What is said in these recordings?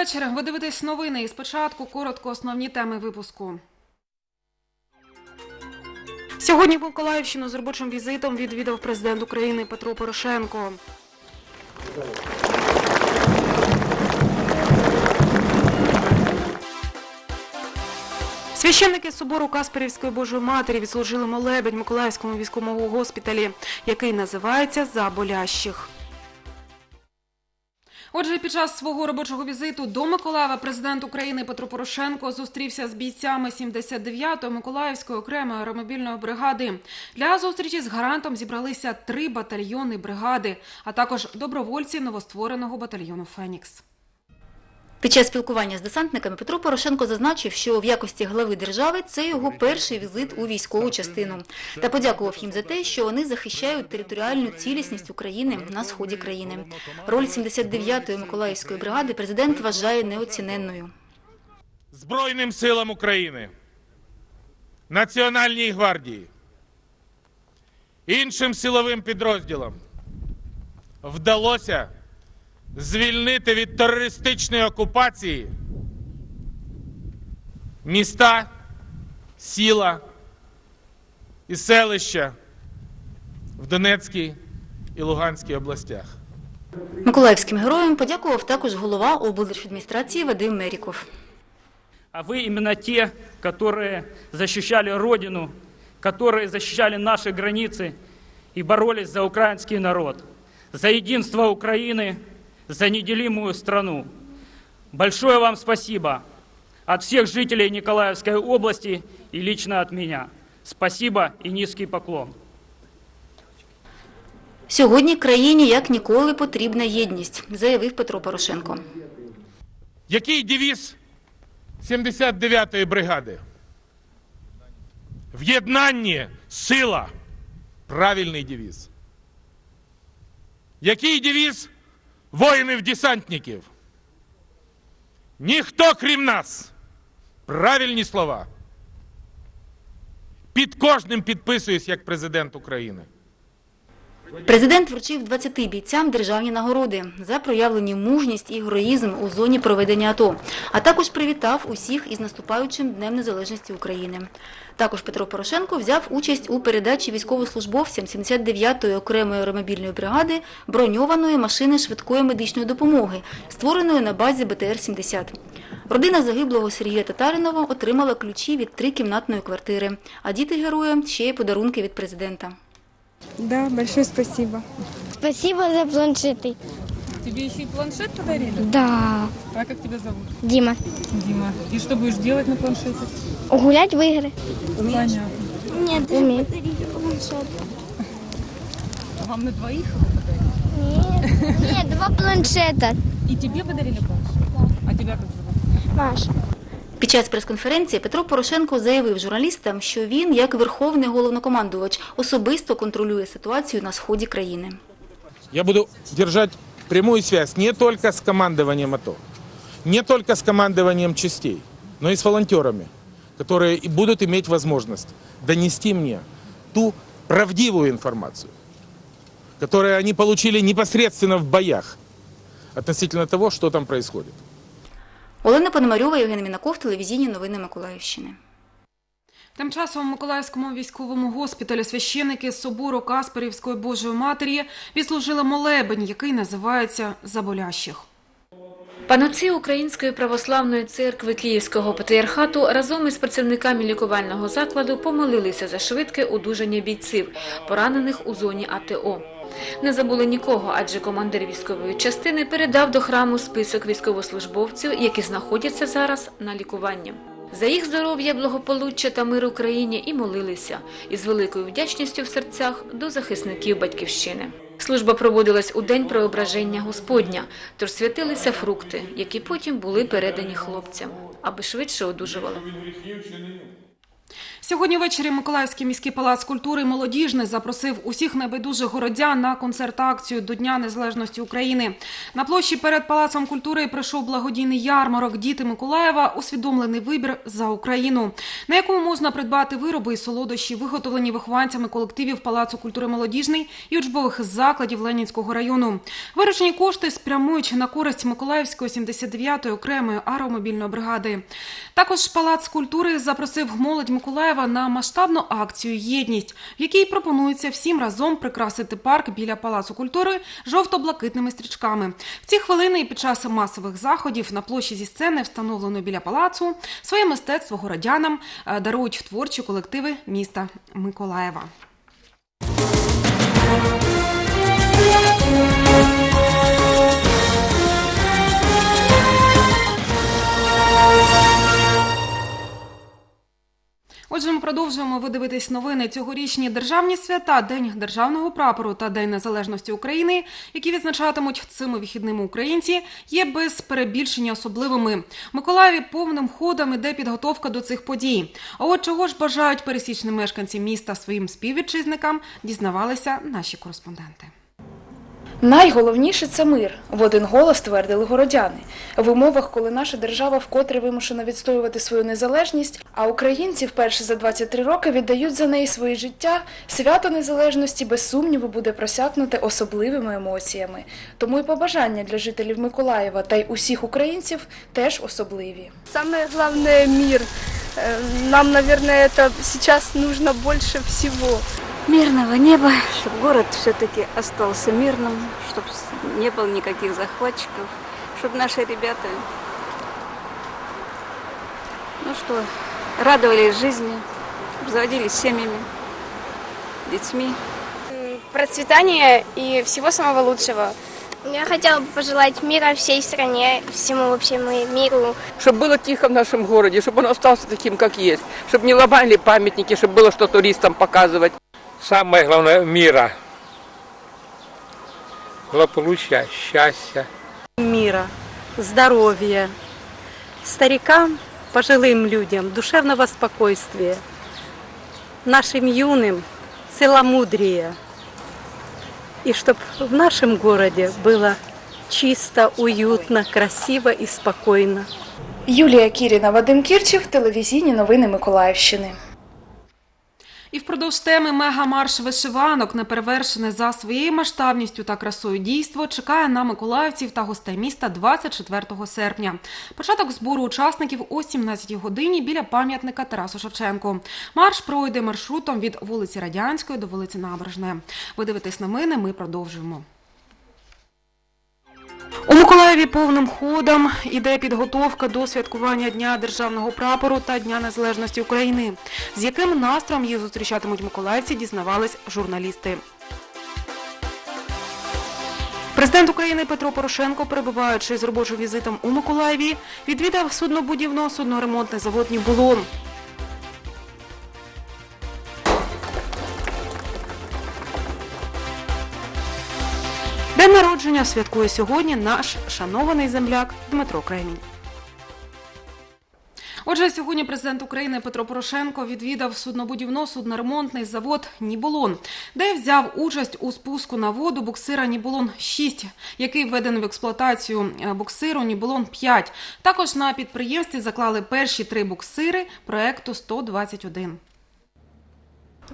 вечір. Ви дивитесь новини. І спочатку коротко основні теми випуску. Сьогодні Миколаївщину з робочим візитом відвідав президент України Петро Порошенко. Священники собору Касперівської Божої Матері відслужили молебень в Миколаївському військовому госпіталі, який називається «За болящих». Отже, під час свого робочого візиту до Миколаєва президент України Петро Порошенко зустрівся з бійцями 79-ї Миколаївської окремої аеромобільної бригади. Для зустрічі з гарантом зібралися три батальйони бригади, а також добровольці новоствореного батальйону Фенікс. Під час спілкування з десантниками Петро Порошенко зазначив, що в якості глави держави це його перший візит у військову частину та подякував їм за те, що вони захищають територіальну цілісність України на сході країни. Роль 79-ї Миколаївської бригади президент вважає неоціненною. Збройним силам України, Національній гвардії, іншим силовим підрозділам вдалося звільнити від терористичної окупації міста, сіла і селища в Донецькій і Луганській областях. Миколаївським героям подякував також голова облдержадміністрації Вадим Меріков. А вы именно те, которые защищали Родину, которые защищали наши границы и боролись за украинский народ, за единство Украины, за неделимую страну. Большое вам спасибо от всех жителей Николаевской области и лично от меня. Спасибо и низкий поклон. Сьогодні країні як ніколи потрібна єдність, заявив Петро Порошенко. Який девіз 79-ї бригади? В єднанні сила. Правильний девіз. Який девіз воїнів-десантників? Ніхто крім нас. Правильні слова. Під кожним підписуюсь як президент України. Президент вручив 20 бійцям державні нагороди за проявлені мужність і героїзм у зоні проведення АТО, а також привітав усіх із наступаючим Днем Незалежності України. Також Петро Порошенко взяв участь у передачі військовослужбовцям 79-ї окремої аеромобільної бригади броньованої машини швидкої медичної допомоги, створеної на базі БТР-70. Родина загиблого Сергія Татаринова отримала ключі від трикімнатної квартири, а діти героя ще й подарунки від президента. Да, большое спасибо. Спасибо за планшеты. Тебе еще и планшет подарили? Да. А как тебя зовут? Дима. Дима. И что будешь делать на планшете? Гулять в игры? Понятно. Нет, умеет. Вам на двоих? Нет, нет, два планшета. И тебе подарили планшет? А тебя как зовут? Маша. Під час прес-конференції Петро Порошенко заявив журналістам, що він, як верховний головнокомандувач, особисто контролює ситуацію на сході країни. Я буду держать прямую связь не только с командованием АТО, не только с командованием частей, но и с волонтерами, которые и будут иметь возможность донести мне ту правдивую информацию, которую они получили непосредственно в боях относительно того, что там происходит. Олена Пономарьова, Євген Мінаков, телевізійні новини Миколаївщини. Тим часом у Миколаївському військовому госпіталі священики з собору Касперівської Божої Матері відслужили молебень, який називається «Заболящих». Панотці Української православної церкви Київського патріархату разом із працівниками лікувального закладу помолилися за швидке одужання бійців, поранених у зоні АТО. Не забули нікого, адже командир військової частини передав до храму список військовослужбовців, які знаходяться зараз на лікуванні. За їх здоров'я, благополуччя та мир Україні і молилися із великою вдячністю в серцях до захисників батьківщини. Служба проводилась у день преображення Господня, тож святилися фрукти, які потім були передані хлопцям, аби швидше одужували. Сьогодні ввечері Миколаївський міський палац культури молодіжний запросив усіх небайдужих городян на концерт-акцію до Дня Незалежності України. На площі перед палацом культури пройшов благодійний ярмарок Діти Миколаєва усвідомлений вибір за Україну, на якому можна придбати вироби і солодощі, виготовлені вихованцями колективів Палацу культури молодіжний і учбових закладів Ленінського району. Виручені кошти спрямують на користь Миколаївської 79-ї окремої аеромобільної бригади. Також палац культури запросив молодь Миколаєва на масштабну акцію Єдність, в якій пропонується всім разом прикрасити парк біля палацу культури жовто-блакитними стрічками. В ці хвилини і під час масових заходів на площі зі сцени, встановленої біля палацу, своє мистецтво городянам е, дарують творчі колективи міста Миколаєва. Продовжуємо ви дивитись новини цьогорічні державні свята, День державного прапору та День Незалежності України, які відзначатимуть цими вихідними українці, є без перебільшення особливими. Миколаєві повним ходом іде підготовка до цих подій. А от чого ж бажають пересічні мешканці міста своїм співвітчизникам, дізнавалися наші кореспонденти. Найголовніше це мир. В один голос твердили городяни. В умовах, коли наша держава вкотре вимушена відстоювати свою незалежність, а українці вперше за 23 роки віддають за неї своє життя, свято незалежності без сумніву буде просякнуте особливими емоціями. Тому і побажання для жителів Миколаєва та й усіх українців теж особливі. Самое главное – мир. Э, Нам, наверное, это сейчас нужно больше всего. Мирного неба, чтобы город все-таки остался мирным, чтобы не было никаких захватчиков, чтобы наши ребята, ну что, радовались жизни, заводились семьями, детьми. Процветания и всего самого лучшего. Я хотела бы пожелать мира всей стране, всему вообще миру. чтобы было тихо в нашем городе, чтобы он остался таким, как есть, чтобы не ломали памятники, чтобы было что туристам показывать. Самое главное мира. Благополучия, счастья. мира, здоровья, старикам, пожилым людям, душевного спокойствия, нашим юным целомудрия. И чтобы в нашем городе было чисто, уютно, красиво и спокойно. Юлія Кіріна, Вадим Кірчів, телевізійні новини Миколаївщини. І впродовж теми мегамарш вишиванок, неперевершене за своєю масштабністю та красою дійство, чекає на миколаївців та гостей міста 24 серпня. Початок збору учасників о 17 годині біля пам'ятника Тарасу Шевченку. Марш пройде маршрутом від вулиці Радянської до вулиці Набережне. Ви дивитесь на мене, ми продовжуємо. У Миколаєві повним ходом іде підготовка до святкування Дня державного прапору та Дня Незалежності України. З яким настроєм їх зустрічатимуть миколаївці, дізнавались журналісти. Президент України Петро Порошенко, перебуваючи з робочим візитом у Миколаєві, відвідав суднобудівно-судноремонтний завод «Нібулон». Народження святкує сьогодні наш шанований земляк Дмитро Кремінь. Отже, сьогодні президент України Петро Порошенко відвідав суднобудівно-судноремонтний завод Ніболон, де взяв участь у спуску на воду буксира Ніболон 6 який введений в експлуатацію е, буксиру Ніболон 5 Також на підприємстві заклали перші три буксири проекту 121.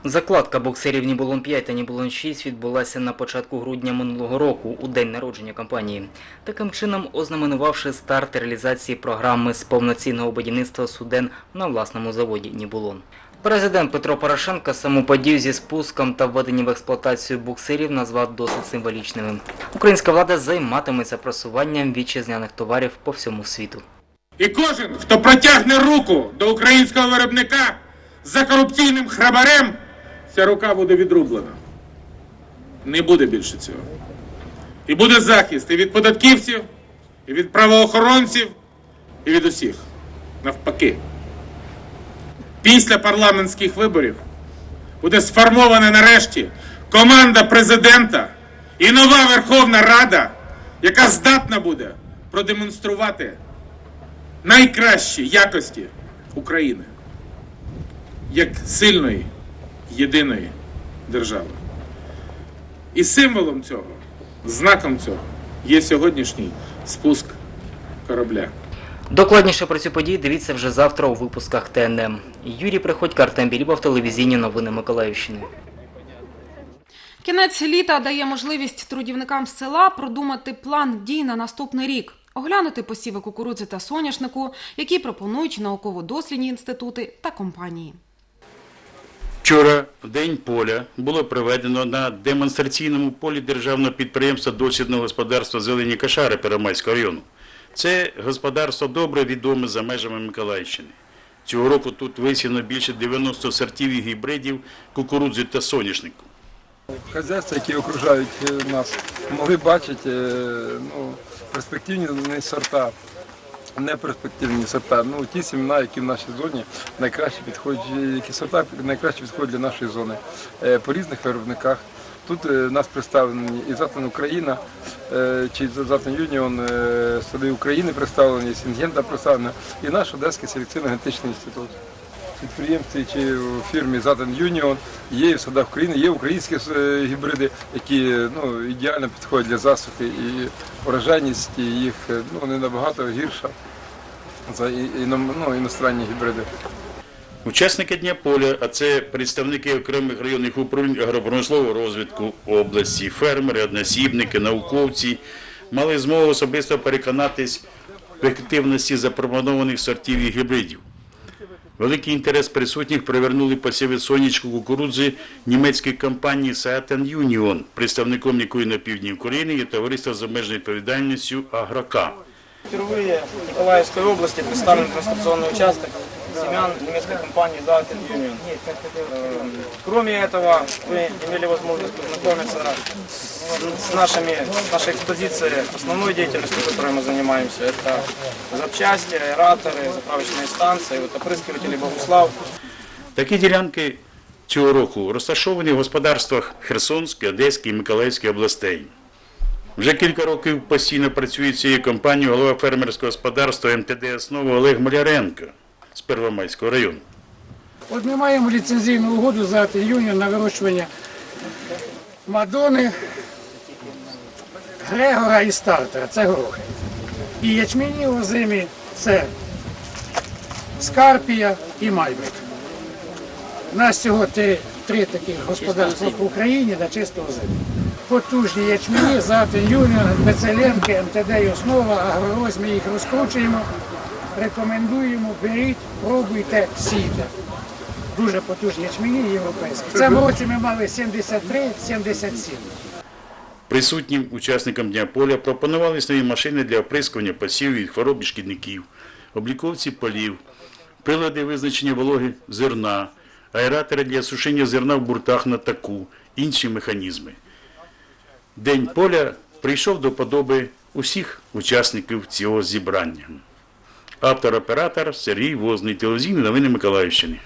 Закладка боксерів Нібулон 5 та Нібулон 6 відбулася на початку грудня минулого року, у день народження компанії. Таким чином, ознаменувавши старт реалізації програми з повноцінного будівництва суден на власному заводі Нібулон. Президент Петро Порошенко саму подію зі спуском та введенням в експлуатацію буксирів назвав досить символічними. Українська влада займатиметься просуванням вітчизняних товарів по всьому світу. І кожен, хто протягне руку до українського виробника за корупційним храбарем, ця рука буде відрублена. Не буде більше цього. І буде захист і від податківців, і від правоохоронців, і від усіх. Навпаки. Після парламентських виборів буде сформована нарешті команда президента і нова Верховна Рада, яка здатна буде продемонструвати найкращі якості України. як сильної єдиної держави. І символом цього, знаком цього є сьогоднішній спуск корабля. Докладніше про цю подію дивіться вже завтра у випусках ТНМ. Юрій Приходько, Артем Білібов, телевізійні новини Миколаївщини. Кінець літа дає можливість трудівникам з села продумати план дій на наступний рік, оглянути посіви кукурудзи та соняшнику, які пропонують науково-дослідні інститути та компанії. Вчора в День поля було проведено на демонстраційному полі державного підприємства дослідного господарства Зелені Кашари Первомайського району. Це господарство добре відоме за межами Миколаївщини. Цього року тут висіяно більше 90 сортів і гібридів кукурудзи та соняшнику. Хазяйства, які окружають е, нас, могли бачити е, ну, перспективні сорта, неперспективні сорта. Ну, ті сімена, які в нашій зоні найкраще підходять, які сорта найкраще підходять для нашої зони е, по різних виробниках. Тут е, нас представлені і Затон Україна, е, чи Затон Юніон, Сади України представлені, Сінгента представлена, і наш Одеський селекційно-генетичний інститут підприємстві чи в фірмі Затон Юніон є в садах України, є українські е, гібриди, які ну, ідеально підходять для засухи і урожайність їх е, ну, не набагато гірша за ну, іностранні гібриди. Учасники Дня поля, а це представники окремих районних управлінь агропромислового розвитку області, фермери, односібники, науковці, мали змогу особисто переконатись в ефективності запропонованих сортів і гібридів. Великий інтерес присутніх привернули посіви сонячку кукурудзи німецької компанії Saturn Union, представником якої на півдні України є товариство з обмеженою відповідальністю Агрока. Впервые в Николаевской области представлен конструкционный участок семян немецкой компании Dalton Union. Э, Кроме этого, вы имели возможность познакомиться с, с нашими, с нашей экспозицией, основной деятельностью, которой мы занимаемся. Это запчасти, аэраторы, заправочные станции, вот опрыскиватели Богуслав. Такі ділянки цього року розташовані в господарствах Херсонської, Одеської і Миколаївської областей. Вже кілька років постійно працює цією компанією голова фермерського господарства МТД «Основа» Олег Маляренко з Первомайського району. От ми маємо ліцензійну угоду за юні на вирощування Мадони, Грегора і стартера. Це горохи. І ячмені озимі це Скарпія і Майбрик. У нас всього три, три таких господарства по Україні на чисто озимі. Потужні ячмені, Затин Юніон, Бецеленки, МТД і основа, агророз, ми їх розкручуємо, рекомендуємо, беріть, пробуйте, сійте. Дуже потужні ячмені європейські. В цьому році ми мали 73-77. Присутнім учасникам Дня поля пропонували нові машини для оприскування посівів від хвороб і шкідників, обліковці полів, прилади визначення вологи зерна, аератори для сушення зерна в буртах на таку, інші механізми. День поля прийшов до подоби усіх учасників цього зібрання. Автор-оператор Сергій Возний, телевізійні новини Миколаївщини.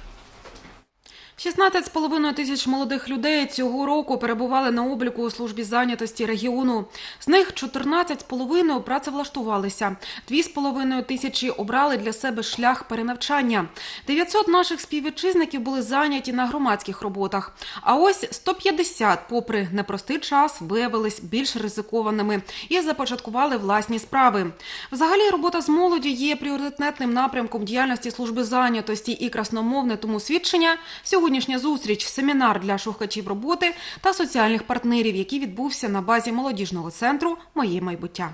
16,5 тисяч молодих людей цього року перебували на обліку у службі зайнятості регіону. З них 14,5 працевлаштувалися, 2,5 тисячі обрали для себе шлях перенавчання. 900 наших співвітчизників були зайняті на громадських роботах. А ось 150, попри непростий час, виявились більш ризикованими і започаткували власні справи. Взагалі, робота з молоддю є пріоритетним напрямком діяльності служби зайнятості і красномовне тому свідчення сьогоднішня зустріч, семінар для шукачів роботи та соціальних партнерів, який відбувся на базі молодіжного центру Моє майбуття.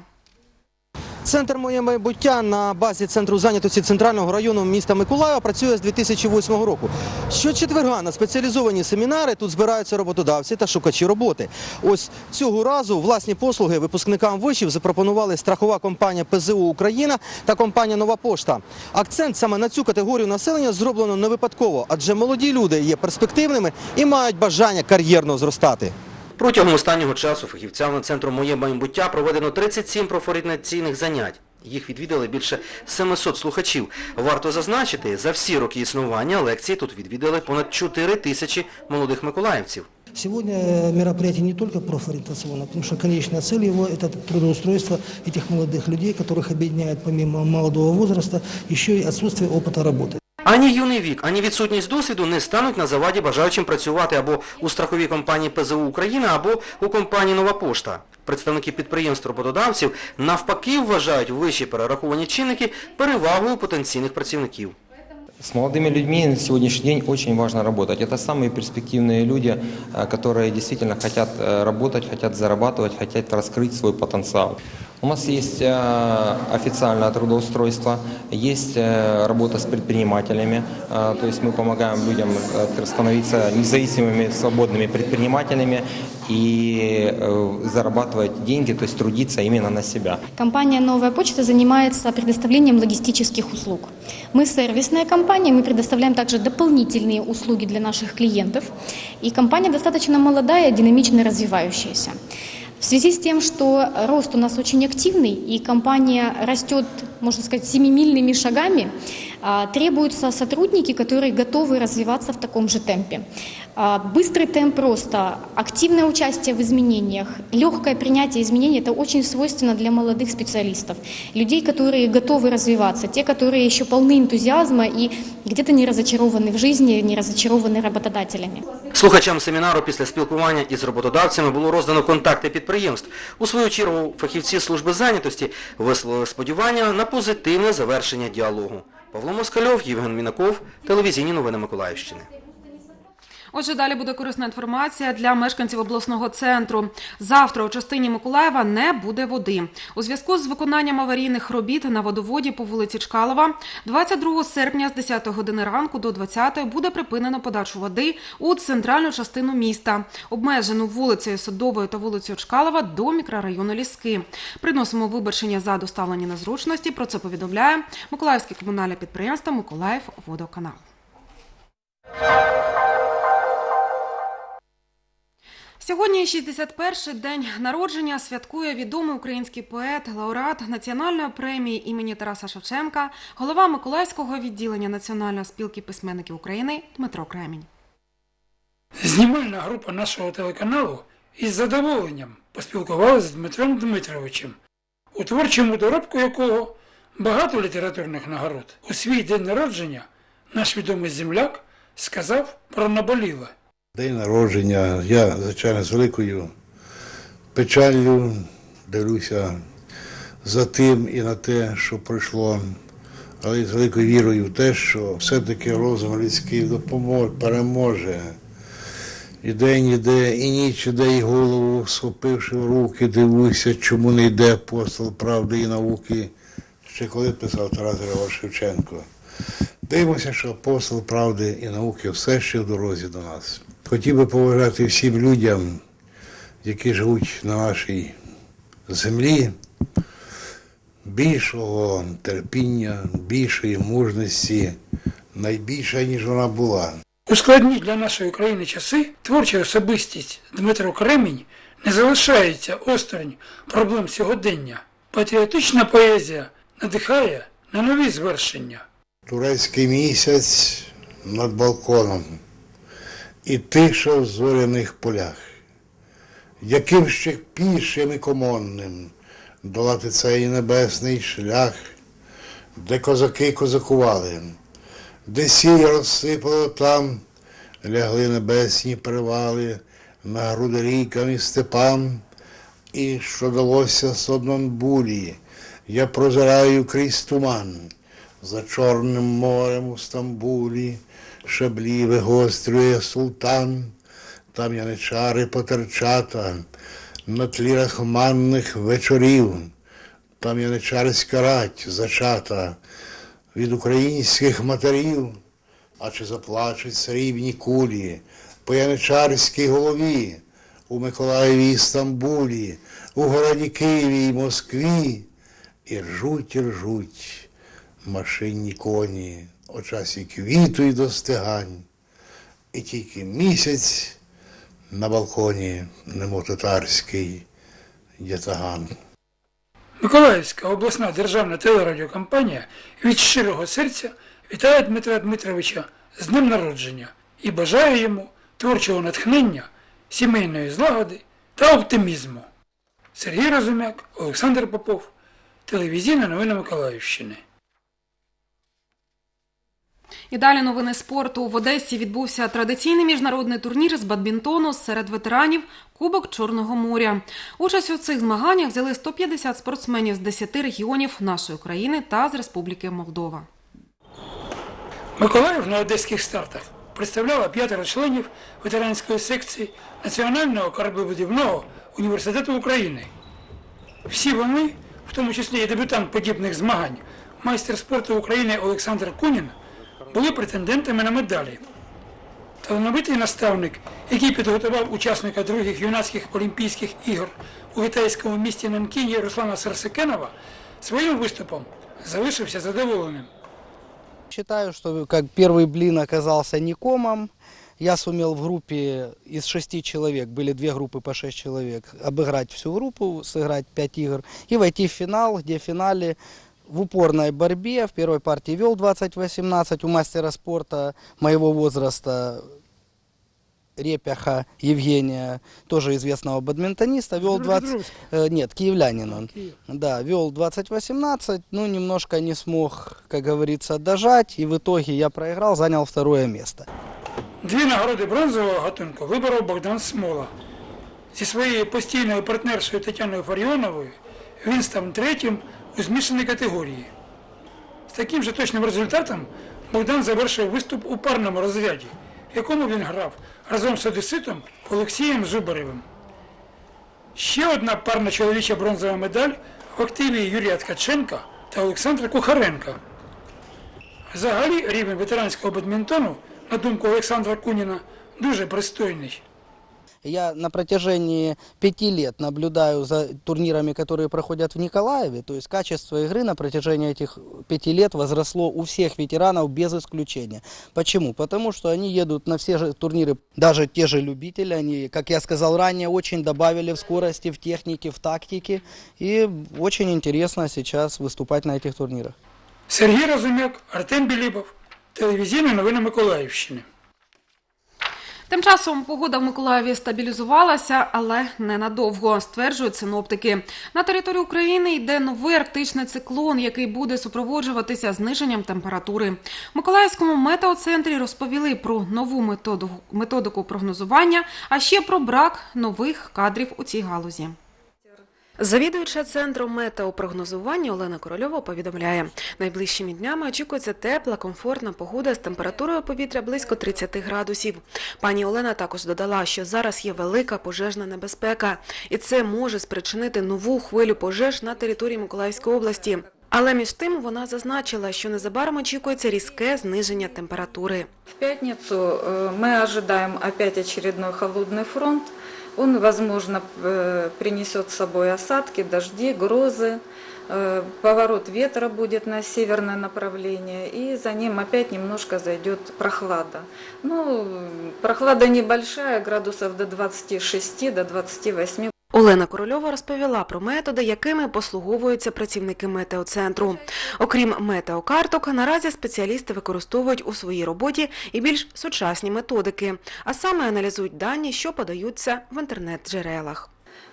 Центр моє майбуття на базі центру зайнятості центрального району міста Миколаєва працює з 2008 року. Щочетверга на спеціалізовані семінари тут збираються роботодавці та шукачі роботи. Ось цього разу власні послуги випускникам вишів запропонували страхова компанія ПЗУ Україна та компанія Нова Пошта. Акцент саме на цю категорію населення зроблено не випадково, адже молоді люди є перспективними і мають бажання кар'єрно зростати. Протягом останнього часу фахівцями центру Моє майбуття проведено 37 профорієнтаційних занять. Їх відвідали більше 700 слухачів. Варто зазначити, за всі роки існування лекції тут відвідали понад 4 тисячі молодих миколаївців. Сегодня э, мероприятие не только профориентационное, потому что конечная цель его – это трудоустройство этих молодых людей, которых объединяет помимо молодого возраста еще и отсутствие опыта работы. Ані юний вік, ані відсутність досвіду не стануть на заваді бажаючим працювати або у страховій компанії ПЗУ Україна, або у компанії Нова Пошта. Представники підприємств роботодавців навпаки вважають вищі перераховані чинники перевагою потенційних працівників. С молодыми людьми на сегодняшний день очень важно работать. Это самые перспективные люди, э, которые действительно хотят э, работать, хотят зарабатывать, хотят раскрыть свой потенциал. У нас есть э, официальное трудоустройство, есть э, работа с предпринимателями, э, то есть мы помогаем людям становиться независимыми, свободными предпринимателями и зарабатывать деньги, то есть трудиться именно на себя. Компания «Новая почта» занимается предоставлением логистических услуг. Мы сервисная компания, мы предоставляем также дополнительные услуги для наших клиентов. И компания достаточно молодая, динамично развивающаяся. В связи с тем, что рост у нас очень активный, и компания растет, можно сказать, семимильными шагами, а, требуются сотрудники, которые готовы развиваться в таком же темпе. А, Быстрый темп роста, активное участие в изменениях, легкое принятие изменений – это очень свойственно для молодых специалистов, людей, которые готовы развиваться, те, которые еще полны энтузиазма и где-то не разочарованы в жизни, не разочарованы работодателями. Слухачам семінару після спілкування із роботодавцями було роздано контакти підприємств. У свою чергу фахівці служби зайнятості висловили сподівання на позитивне завершення діалогу. Павло Москальов, Євген Мінаков, телевізійні новини Миколаївщини. Отже, далі буде корисна інформація для мешканців обласного центру. Завтра у частині Миколаєва не буде води. У зв'язку з виконанням аварійних робіт на водоводі по вулиці Чкалова 22 серпня з 10 години ранку до 20 буде припинено подачу води у центральну частину міста, обмежену вулицею Садовою та вулицею Чкалова до мікрорайону Ліски. Приносимо вибачення за доставлені незручності. Про це повідомляє Миколаївське комунальне підприємство Миколаїв Водоканал. Сьогодні 61-й день народження святкує відомий український поет, лауреат національної премії імені Тараса Шевченка, голова Миколаївського відділення Національної спілки письменників України Дмитро Кремінь. Знімальна група нашого телеканалу із задоволенням поспілкувалася з Дмитром Дмитровичем, у творчому доробку якого багато літературних нагород. У свій день народження наш відомий земляк сказав про наболіле. День народження. Я, звичайно, з великою печаллю дивлюся за тим і на те, що пройшло, але з великою вірою в те, що все-таки розум людський допоможе, переможе. І день іде, і ніч іде, і голову схопивши в руки, дивуюся, чому не йде апостол правди і науки, ще коли писав Тарас Григорович Шевченко. Дивимося, що апостол правди і науки все ще в дорозі до нас. Хотів би поважати всім людям, які живуть на нашій землі, більшого терпіння, більшої мужності, найбільша, ніж вона була. У складні для нашої країни часи творча особистість Дмитро Кремінь не залишається осторонь проблем сьогодення. Патріотична поезія надихає на нові звершення. Турецький місяць над балконом і тиша в зоряних полях. Яким ще пішим і комонним долати цей небесний шлях, де козаки козакували, де сіль розсипало там, лягли небесні привали на груди рікам і степам, і що далося Соднонбулі, я прозираю крізь туман за Чорним морем у Стамбулі, шаблі вигострює султан, там яничари потерчата, на тлі рахманних вечорів, там яничарська рать зачата від українських матерів, а чи заплачуть срібні кулі по яничарській голові, у Миколаєві і Стамбулі, у городі Києві і Москві, і ржуть, і ржуть машинні коні, о часі квіту й достигань, і тільки місяць на балконі, немов татарський ятаган. Миколаївська обласна державна телерадіокомпанія від щирого серця вітає Дмитра Дмитровича з днем народження і бажає йому творчого натхнення, сімейної злагоди та оптимізму. Сергій Розумяк, Олександр Попов, телевізійна новина Миколаївщини. І далі новини спорту. В Одесі відбувся традиційний міжнародний турнір з бадмінтону серед ветеранів Кубок Чорного моря. Участь у цих змаганнях взяли 150 спортсменів з 10 регіонів нашої країни та з Республіки Молдова. Миколаїв на одеських стартах представляла п'ятеро членів ветеранської секції Національного кораблебудівного університету України. Всі вони, в тому числі і дебютант подібних змагань, майстер спорту України Олександр Кунін, були претендентами на медалі. Талановитий наставник, який підготував учасника других юнацьких Олімпійських ігор у китайському місті Нанкіні Руслана Сарсекенова, своїм виступом залишився задоволеним. Считаю, что как первый блин оказался не комом, я сумел в группе из шести человек, были две группы по шесть человек, обыграть всю группу, сыграть пять игр и войти в финал, где в финале в упорной борьбе в первой партии вел 20-18 у мастера спорта моего возраста Репяха Евгения, тоже известного бадминтониста, вел 20... э, нет, киевлянин он. Да, вел 20-18, ну, немножко не смог, как говорится, дожать, и в итоге я проиграл, занял второе место. Дві нагороди бронзового гатунку виборов Богдан Смола. Зі своєю постійною партнершою Тетяною Фаріоновою він став третім у змішаній категорії. З таким же точним результатом Богдан завершив виступ у парному розряді, в якому він грав разом з одеситом Олексієм Зубаревим. Ще одна парна чоловіча бронзова медаль в активі Юрія Ткаченка та Олександра Кухаренка. Взагалі рівень ветеранського бадмінтону, на думку Олександра Куніна, дуже пристойний. Я на протяжении пяти лет наблюдаю за турнирами, которые проходят в Николаеве. То есть качество игры на протяжении этих пяти лет возросло у всех ветеранов без исключения. Почему? Потому что они едут на все же турниры, даже те же любители, они, как я сказал ранее, очень добавили в скорости, в технике, в тактике. И очень интересно сейчас выступать на этих турнирах. Сергій Розумяк, Артем Білібов, телевізійні новини Миколаївщини. Тим часом погода в Миколаєві стабілізувалася, але ненадовго, стверджують синоптики. На території України йде новий арктичний циклон, який буде супроводжуватися зниженням температури. В Миколаївському метеоцентрі розповіли про нову методу, методику прогнозування, а ще про брак нових кадрів у цій галузі. Завідуюча центром метеопрогнозування Олена Корольова повідомляє, найближчими днями очікується тепла, комфортна погода з температурою повітря близько 30 градусів. Пані Олена також додала, що зараз є велика пожежна небезпека, і це може спричинити нову хвилю пожеж на території Миколаївської області. Але між тим вона зазначила, що незабаром очікується різке зниження температури. В пятницу э, мы ожидаем опять очередной холодный фронт. Он, возможно, э, принесет с собой осадки, дожди, грозы. Э, Поворот ветра будет на северное направление, и за ним опять немножко зайдет прохлада. Ну, прохлада небольшая, градусов до 26, до 28. Олена Корольова розповіла про методи, якими послуговуються працівники метеоцентру. Окрім метеокарток, наразі спеціалісти використовують у своїй роботі і більш сучасні методики, а саме аналізують дані, що подаються в інтернет-джерелах.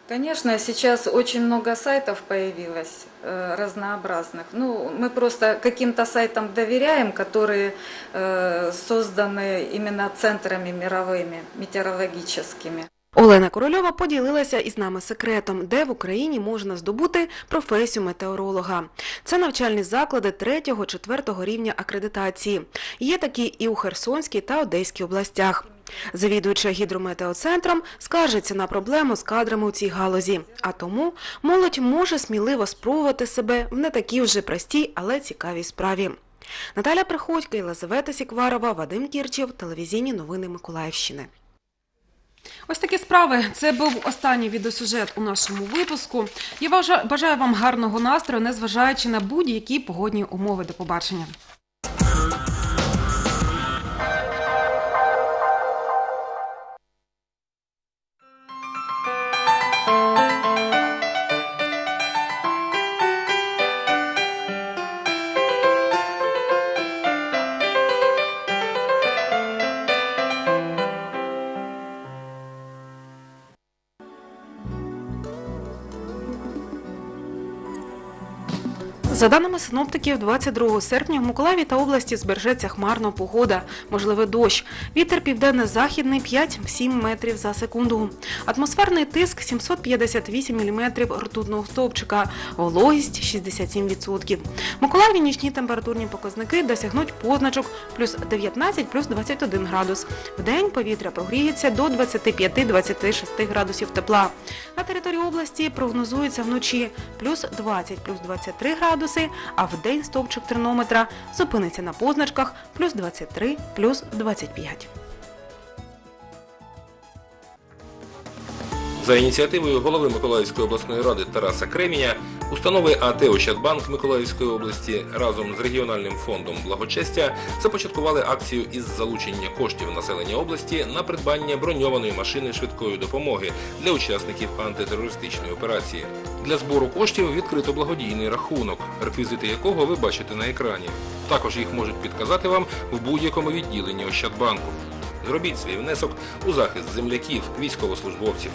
Конечно, сейчас очень много сайтов появилось э, разнообразных. Ну, мы просто каким-то сайтам доверяем, которые э, созданы именно центрами мировыми, метеорологическими. Олена Корольова поділилася із нами секретом, де в Україні можна здобути професію метеоролога. Це навчальні заклади 3-4 рівня акредитації. Є такі і у Херсонській та Одеській областях. Завідуюча гідрометеоцентром скаржиться на проблему з кадрами у цій галузі, а тому молодь може сміливо спробувати себе в не такій вже простій, але цікавій справі. Наталя Приходько, Єлизавета Сікварова, Вадим Кірчев, телевізійні новини Миколаївщини. Ось такі справи. Це був останній відеосюжет у нашому випуску. Я бажа- бажаю вам гарного настрою, незважаючи на будь-які погодні умови. До побачення. За даними синоптиків, 22 серпня в Миколаєві та області збережеться хмарна погода, можливий дощ. Вітер південно-західний 5-7 метрів за секунду. Атмосферний тиск 758 мм ртутного стовпчика, вологість 67%. В Миколаєві нічні температурні показники досягнуть позначок плюс 19, плюс 21 градус. В день повітря прогріється до 25-26 градусів тепла. На території області прогнозується вночі плюс 20, плюс 23 градуси, а в день стовпчик тернометра зупиниться на позначках плюс 23, плюс 25. За ініціативою голови Миколаївської обласної ради Тараса Креміня, установи АТ Ощадбанк Миколаївської області разом з регіональним фондом благочестя започаткували акцію із залучення коштів населення області на придбання броньованої машини швидкої допомоги для учасників антитерористичної операції. Для збору коштів відкрито благодійний рахунок, реквізити якого ви бачите на екрані. Також їх можуть підказати вам в будь-якому відділенні Ощадбанку. Зробіть свій внесок у захист земляків, військовослужбовців.